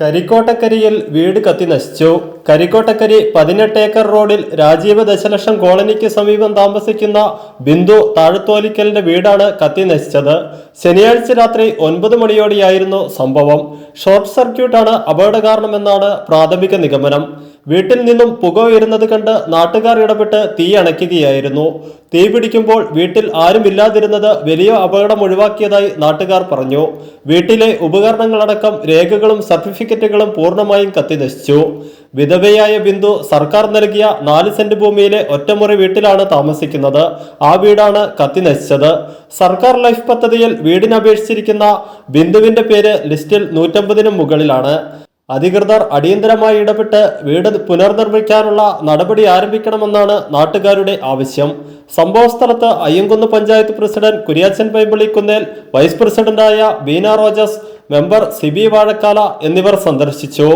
കരിക്കോട്ടക്കരിയിൽ വീട് കത്തി നശിച്ചു. കരിക്കോട്ടക്കരി പതിനെട്ട് ഏക്കർ റോഡിൽ രാജീവ് ദശലക്ഷം കോളനിക്ക് സമീപം താമസിക്കുന്ന ബിന്ദു താഴത്തോലിക്കലിന്റെ വീടാണ് കത്തി നശിച്ചത്. ശനിയാഴ്ച രാത്രി ഒൻപത് മണിയോടെയായിരുന്നു സംഭവം. ഷോർട്ട് സർക്യൂട്ടാണ് അപകട കാരണമെന്നാണ് പ്രാഥമിക നിഗമനം. വീട്ടിൽ നിന്നും പുക ഉയരുന്നത് കണ്ട് നാട്ടുകാർ ഇടപെട്ട് തീ അണയ്ക്കുകയായിരുന്നു. തീ പിടിക്കുമ്പോൾ വീട്ടിൽ ആരുമില്ലാതിരുന്നത് വലിയ അപകടം ഒഴിവാക്കിയതായി നാട്ടുകാർ പറഞ്ഞു. വീട്ടിലെ ഉപകരണങ്ങളടക്കം രേഖകളും സർട്ടിഫിക്കറ്റുകളും പൂർണമായും കത്തിനശിച്ചു വിധവയായ ബിന്ദു സർക്കാർ നൽകിയ നാല് സെന്റ് ഭൂമിയിലെ ഒറ്റമുറി വീട്ടിലാണ് താമസിക്കുന്നത്. ആ വീടാണ് കത്തി നശിച്ചത്. സർക്കാർ ലൈഫ് പദ്ധതിയിൽ വീടിന് അപേക്ഷിച്ചിരിക്കുന്ന ബിന്ദുവിന്റെ പേര് ലിസ്റ്റിൽ നൂറ്റമ്പതിനും മുകളിലാണ്. അധികൃതർ അടിയന്തരമായി ഇടപെട്ട് വീട് പുനർനിർമ്മിക്കാനുള്ള നടപടി ആരംഭിക്കണമെന്നാണ് നാട്ടുകാരുടെ ആവശ്യം. സംഭവ സ്ഥലത്ത് അയ്യങ്കുന്ന് പഞ്ചായത്ത് പ്രസിഡന്റ് കുര്യാച്ചൻ പൈമ്പിളിക്കുന്നേൽ വൈസ് പ്രസിഡന്റായ ബീന റോജസ് മെമ്പർ സിബി വാഴക്കാല എന്നിവർ സന്ദർശിച്ചു.